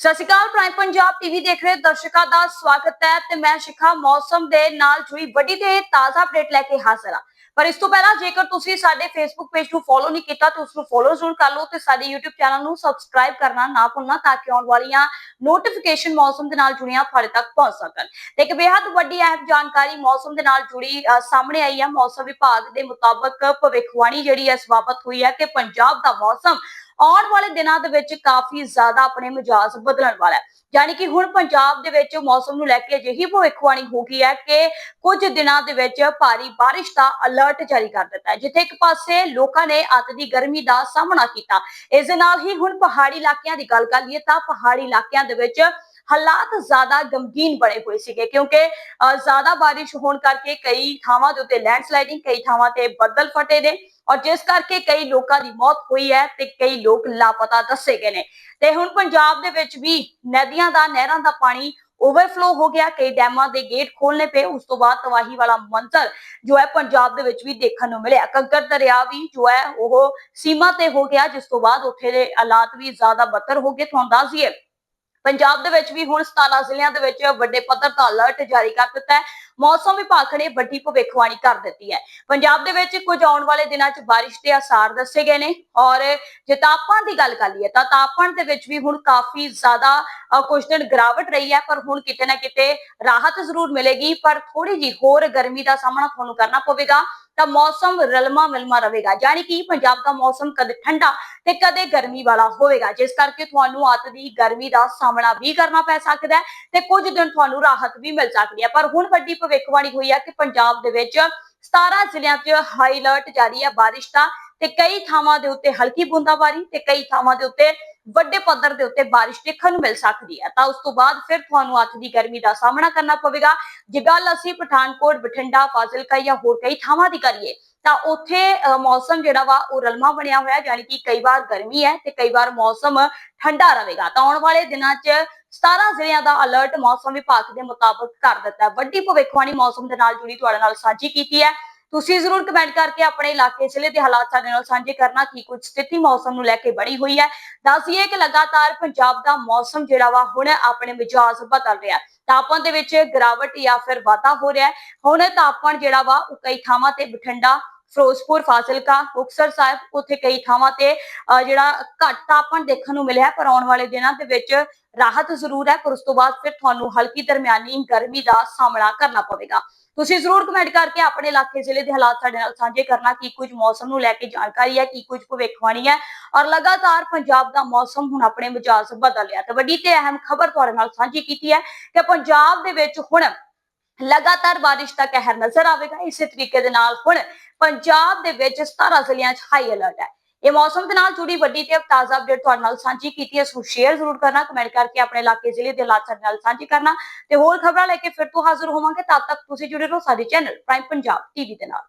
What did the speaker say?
ਸਤਿ ਸ਼੍ਰੀ ਅਕਾਲ ਪ੍ਰਾਈਮ ਪੰਜਾਬ ਟੀਵੀ ਦੇਖ ਰਹੇ ਦਰਸ਼ਕਾਂ ਦਾ ਸਵਾਗਤ ਹੈ ਤੇ ਮੈਂ ਸ਼ਿਖਾ ਮੌਸਮ ਦੇ ਨਾਲ ਜੁੜੀ ਵੱਡੀ ਤੇ ਤਾਜ਼ਾ ਅਪਡੇਟ ਲੈ ਕੇ ਹਾਜ਼ਰ ਹਾਂ। ਪਰ ਇਸ ਤੋਂ ਪਹਿਲਾਂ ਜੇਕਰ ਤੁਸੀਂ ਸਾਡੇ ਫੇਸਬੁੱਕ ਪੇਜ ਨੂੰ ਫੋਲੋ ਨਹੀਂ ਕੀਤਾ ਤਾਂ ਉਸ ਨੂੰ ਫੋਲੋ ਜ਼ਰੂਰ ਕਰ ਲਓ ਤੇ ਸਾਡੇ YouTube ਚੈਨਲ ਨੂੰ ਸਬਸਕ੍ਰਾਈਬ ਕਰਨਾ ਨਾ ਭੁੱਲਣਾ ਤਾਂ ਕਿ ਆਉਣ ਵਾਲੀਆਂ ਨੋਟੀਫਿਕੇਸ਼ਨ ਮੌਸਮ ਦੇ ਨਾਲ ਜੁੜੀਆਂ ਤੁਹਾਡੇ ਤੱਕ ਪਹੁੰਚ ਸਕਣ। ਤੇ ਇੱਕ ਬੇहद ਵੱਡੀ ਅਹਿਮ ਜਾਣਕਾਰੀ ਮੌਸਮ ਦੇ ਨਾਲ ਜੁੜੀ ਸਾਹਮਣੇ ਆਈ ਹੈ। ਮੌਸਮ ਵਿਭਾਗ ਦੇ ਮੁਤਾਬਕ ਭਵਿੱਖਬਾਣੀ ਜਿਹੜੀ ਹੈ ਇਸ ਬਾਬਤ ਹੋਈ ਹੈ ਕਿ ਪੰਜਾਬ ਦਾ ਮੌਸਮ ਆਉਣ ਵਾਲੇ ਦਿਨਾਂ ਦੇ ਵਿੱਚ ਕਾਫੀ ਜ਼ਿਆਦਾ ਆਪਣੇ ਮਿਜਾਜ਼ ਬਦਲਣ ਵਾਲਾ ਹੈ। ਯਾਨੀ ਕਿ ਹੁਣ ਪੰਜਾਬ ਦੇ ਵਿੱਚ ਮੌਸਮ ਨੂੰ ਲੈ ਕੇ ਅਜਿਹੀ ਭਵਿੱਖਬਾਣੀ ਹੋ ਗਈ ਹੈ ਕਿ ਕੁਝ ਦਿਨਾਂ ਦੇ ਵਿੱਚ ਭਾਰੀ ਬਾਰਿਸ਼ ਦਾ ਅਲਰਟ ਜਾਰੀ ਕਰ ਦਿੱਤਾ ਹੈ ਜਿੱਥੇ ਇੱਕ ਪਾਸੇ ਲੋਕਾਂ ਨੇ ਅੱਤ ਦੀ ਗਰਮੀ ਦਾ ਸਾਹਮਣਾ ਕੀਤਾ। ਇਸ ਦੇ ਨਾਲ ਹੀ ਹੁਣ ਪਹਾੜੀ ਇਲਾਕਿਆਂ ਦੀ ਗੱਲ ਕਰ ਲਈਏ ਤਾਂ ਪਹਾੜੀ ਇਲਾਕਿਆਂ ਦੇ ਵਿੱਚ ਹਾਲਾਤ ਜ਼ਿਆਦਾ ਗਮਗੀਨ ਬਣੇ ਹੋਏ ਸੀਗੇ ਕਿਉਂਕਿ ਅ, ਜ਼ਿਆਦਾ ਬਾਰਿਸ਼ ਹੋਣ ਕਰਕੇ ਕਈ ਥਾਵਾਂ ਦੇ ਉੱਤੇ ਲੈਂਡਸਲਾਈਡਿੰਗ ਕਈ ਥਾਵਾਂ ਤੇ ਬੱਦਲ ਫਟੇ ਨੇ। ਔਰ ਜਿਸ ਕਰਕੇ ਕਈ ਲੋਕਾਂ ਦੀ ਮੌਤ ਹੋਈ ਹੈ ਤੇ ਕਈ ਲੋਕ ਲਾਪਤਾ ਦੱਸੇ ਗਏ ਨੇ। ਤੇ ਹੁਣ ਪੰਜਾਬ ਦੇ ਵਿੱਚ ਵੀ ਨਦੀਆਂ ਦਾ, ਨਹਿਰਾਂ ਦਾ ਪਾਣੀ ਓਵਰਫਲੋ ਹੋ ਗਿਆ, ਕਈ ਡੈਮਾਂ ਦੇ ਗੇਟ ਖੋਲਨੇ ਪਏ, ਉਸ ਤੋਂ ਬਾਅਦ ਤਬਾਹੀ ਵਾਲਾ ਮੰਜ਼ਰ ਜੋ ਹੈ ਪੰਜਾਬ ਦੇ ਵਿੱਚ ਵੀ ਦੇਖਣ ਨੂੰ ਮਿਲਿਆ। ਕੰਕਰ ਦਰਿਆ ਵੀ ਜੋ ਹੈ ਉਹ ਸੀਮਾ ਤੇ ਹੋ ਗਿਆ, ਜਿਸ ਤੋਂ ਬਾਅਦ ਉੱਥੇ ਦੇ ਹਾਲਾਤ ਵੀ ਜ਼ਿਆਦਾ ਬਦਤਰ ਹੋ ਗਏ, ਤੁਹਾਨੂੰ ਦੱਸ ਦਈਏ। ਪੰਜਾਬ ਦੇ ਵਿੱਚ ਵੀ ਹੁਣ 17 ਜ਼ਿਲ੍ਹਿਆਂ ਦੇ ਵਿੱਚ ਵੱਡੇ ਪੱਧਰ ਦਾ ਅਲਰਟ ਜਾਰੀ ਕਰ ਦਿੱਤਾ ਹੈ। ਮੌਸਮ ਵਿਭਾਗ ਨੇ ਵੱਡੀ ਭਵਿੱਖਬਾਣੀ ਕਰ ਦਿੱਤੀ ਹੈ। ਪੰਜਾਬ ਦੇ ਵਿੱਚ ਕੁਝ ਆਉਣ ਵਾਲੇ ਦਿਨਾਂ 'ਚ ਬਾਰਿਸ਼ ਦੇ ਆਸਾਰ ਦੱਸੇ ਗਏ ਨੇ ਔਰ ਜੇ ਤਾਪਮਾਨ ਦੀ ਗੱਲ ਕਰ ਲਈਏ ਤਾਂ ਤਾਪਮਾਨ ਦੇ ਵਿੱਚ ਵੀ ਹੁਣ ਕਾਫੀ ਜ਼ਿਆਦਾ ਅ, ਕੁਝ ਦਿਨ ਗਿਰਾਵਟ ਰਹੀ ਹੈ ਪਰ ਹੁਣ ਕਿਤੇ ਨਾ ਕਿਤੇ ਰਾਹਤ ਜ਼ਰੂਰ ਮਿਲੇਗੀ। ਪਰ ਥੋੜੀ ਜੀ ਹੋਰ ਗਰਮੀ ਦਾ ਸਾਹਮਣਾ ਤੁਹਾਨੂੰ ਕਰਨਾ ਪਵੇਗਾ। ਤਾਂ ਮੌਸਮ ਰਲਮਾ ਮਿਲਮਾ ਰਹੇਗਾ, ਯਾਨੀ ਕਿ ਪੰਜਾਬ ਦਾ ਮੌਸਮ ਕਦੇ ਠੰਡਾ ਤੇ ਕਦੇ ਗਰਮੀ ਵਾਲਾ ਹੋਵੇਗਾ, ਜਿਸ ਕਰਕੇ ਤੁਹਾਨੂੰ ਅੱਤ ਦੀ ਗਰਮੀ ਦਾ ਸਾਹਮਣਾ ਵੀ ਕਰਨਾ ਪੈ ਸਕਦਾ ਹੈ ਤੇ ਕੁਝ ਦਿਨ ਤੁਹਾਨੂੰ ਰਾਹਤ ਵੀ ਮਿਲ ਸਕਦੀ ਹੈ। ਪਰ ਹੁਣ ਵੱਡੀ ਭਵਿੱਖਬਾਣੀ ਹੋਈ ਹੈ ਕਿ ਪੰਜਾਬ ਦੇ ਵਿੱਚ 17 ਜ਼ਿਲ੍ਹਿਆਂ 'ਚ ਹਾਈ ਅਲਰਟ ਜਾਰੀ ਹੈ ਬਾਰਿਸ਼ ਦਾ ਤੇ ਕਈ ਥਾਵਾਂ ਦੇ ਉੱਤੇ ਹਲਕੀ ਬੂੰਦਾਬਾਰੀ ਤੇ ਕਈ ਥਾਵਾਂ ਦੇ ਉੱਤੇ ਵੱਡੇ ਪੱਧਰ ਦੇ ਉੱਤੇ ਬਾਰਿਸ਼ ਦੇਖਣ ਨੂੰ ਮਿਲ ਸਕਦੀ ਹੈ। ਤਾਂ ਉਸ ਤੋਂ ਬਾਅਦ ਫਿਰ ਤੁਹਾਨੂੰ ਅੱਤ ਦੀ ਗਰਮੀ ਦਾ ਸਾਹਮਣਾ ਕਰਨਾ ਪਵੇਗਾ। ਜੇ ਗੱਲ ਅਸੀਂ ਪਠਾਨਕੋਟ ਬਠਿੰਡਾ ਫਾਜ਼ਿਲਕਾ ਜਾਂ ਹੋਰ ਕਈ ਥਾਵਾਂ ਦੀ ਕਰੀਏ ਤਾਂ ਉੱਥੇ ਅ, ਮੌਸਮ ਜਿਹੜਾ ਵਾ ਉਹ ਰਲਮਾ ਬਣਿਆ ਹੋਇਆ ਹੈ, ਯਾਨੀ ਕਿ ਕਈ ਵਾਰ ਗਰਮੀ ਹੈ ਤੇ ਕਈ ਵਾਰ ਮੌਸਮ ਠੰਡਾ ਰਹੇਗਾ। ਤਾਂ ਆਉਣ ਵਾਲੇ ਦਿਨਾਂ 'ਚ 17 ਜ਼ਿਲ੍ਹਿਆਂ ਦਾ ਅਲਰਟ ਮੌਸਮ ਵਿਭਾਗ ਦੇ ਮੁਤਾਬਕ ਕਰ ਦਿੱਤਾ। ਹੈ ਵੱਡੀ ਭਵਿੱਖਬਾਣੀ ਮੌਸਮ ਦੇ ਨਾਲ ਜੁੜੀ ਤੁਹਾਡੇ ਨਾਲ ਸਾਂਝੀ ਕੀਤੀ ਹੈ। ਤੁਸੀਂ ਜ਼ਰੂਰ ਕਮੈਂਟ ਕਰਕੇ ਆਪਣੇ ਇਲਾਕੇ ਜ਼ਿਲ੍ਹੇ ਦੇ ਹਾਲਾਤ ਸਾਡੇ ਨਾਲ ਸਾਂਝੇ ਕਰਨਾ ਕੀ ਕੁਝ ਸਥਿਤੀ ਮੌਸਮ ਨੂੰ ਲੈ ਕੇ ਬਣੀ ਹੋਈ ਹੈ। ਦੱਸੀਏ ਕਿ ਲਗਾਤਾਰ ਪੰਜਾਬ ਦਾ ਮੌਸਮ ਜਿਹੜਾ ਵਾ ਹੁਣ ਆਪਣੇ ਮਿਜਾਜ਼ ਬਦਲ ਰਿਹਾ ਤਾਪਮਾਨ ਦੇ ਵਿੱਚ ਗਿਰਾਵਟ ਜਾਂ ਫਿਰ ਵਾਧਾ ਹੋ ਰਿਹਾ ਹੁਣ ਤਾਪਮਾਨ ਜਿਹੜਾ ਵਾ ਉਹ ਕਈ ਥਾਵਾਂ ਤੇ ਬਠਿੰਡਾ ਫਿਰੋਜ਼ਪੁਰ ਫਾਜ਼ਿਲਕਾ ਮੁਕਤਸਰ ਸਾਹਿਬ ਉੱਥੇ ਕਈ ਥਾਵਾਂ ਤੇ ਅਹ, ਜਿਹੜਾ ਘੱਟ ਤਾਪਮਾਨ ਦੇਖਣ ਨੂੰ ਮਿਲਿਆ ਪਰ ਆਉਣ ਵਾਲੇ ਦਿਨਾਂ ਦੇ ਵਿੱਚ ਰਾਹਤ ਜ਼ਰੂਰ ਹੈ। ਪਰ ਉਸ ਤੋਂ ਬਾਅਦ ਫਿਰ ਤੁਹਾਨੂੰ ਹਲਕੀ ਦਰਮਿਆਨੀ ਗਰਮੀ ਦਾ ਸਾਹਮਣਾ ਕਰਨਾ ਪਵੇਗਾ। ਤੁਸੀਂ ਜ਼ਰੂਰ ਕਮੈਂਟ ਕਰਕੇ ਆਪਣੇ ਇਲਾਕੇ ਜ਼ਿਲ੍ਹੇ ਦੇ ਹਾਲਾਤ ਸਾਡੇ ਨਾਲ ਸਾਂਝੇ ਕਰਨਾ ਕੀ ਕੁਝ ਮੌਸਮ ਨੂੰ ਲੈ ਕੇ ਜਾਣਕਾਰੀ ਹੈ, ਕੀ ਕੁਝ ਭਵਿੱਖਬਾਣੀ ਹੈ ਔਰ ਲਗਾਤਾਰ ਪੰਜਾਬ ਦਾ ਮੌਸਮ ਹੁਣ ਆਪਣੇ ਮਿਜਾਜ਼ ਬਦਲ ਰਿਹਾ ਤੇ ਵੱਡੀ ਤੇ ਅਹਿਮ ਖਬਰ ਤੁਹਾਡੇ ਨਾਲ ਸਾਂਝੀ ਕੀਤੀ ਹੈ ਕਿ ਪੰਜਾਬ ਦੇ ਵਿੱਚ ਹੁਣ ਲਗਾਤਾਰ ਬਾਰਿਸ਼ ਦਾ ਕਹਿਰ ਨਜ਼ਰ ਆਵੇਗਾ। ਇਸੇ ਤਰੀਕੇ ਦੇ ਨਾਲ ਹੁਣ ਪੰਜਾਬ ਦੇ ਵਿੱਚ 17 ਜ਼ਿਲ੍ਹਿਆਂ 'ਚ ਹਾਈ ਅਲਰਟ ਹੈ। ਇਹ ਮੌਸਮ ਦੇ ਨਾਲ ਜੁੜੀ ਵੱਡੀ ਤੇ ਤਾਜ਼ਾ ਅਪਡੇਟ ਤੁਹਾਡੇ ਨਾਲ ਸਾਂਝੀ ਕੀਤੀ ਹੈ, ਇਸ ਨੂੰ ਸ਼ੇਅਰ ਜ਼ਰੂਰ ਕਰਨਾ ਕਮੈਂਟ ਕਰਕੇ ਆਪਣੇ ਇਲਾਕੇ ਜ਼ਿਲ੍ਹੇ ਦੇ ਹਾਲਾਤ ਸਾਡੇ ਨਾਲ ਸਾਂਝੀ ਕਰਨਾ ਤੇ ਹੋਰ ਖਬਰਾਂ ਲੈ ਕੇ ਫਿਰ ਤੋਂ ਹਾਜ਼ਰ ਹੋਵਾਂਗੇ, ਤਦ ਤੱਕ ਤੁਸੀਂ ਜੁੜੇ ਰਹੋ ਸਾਡੇ ਚੈਨਲ ਪ੍ਰਾਈਮ ਪੰਜਾਬ ਟੀਵੀ ਦੇ ਨਾਲ।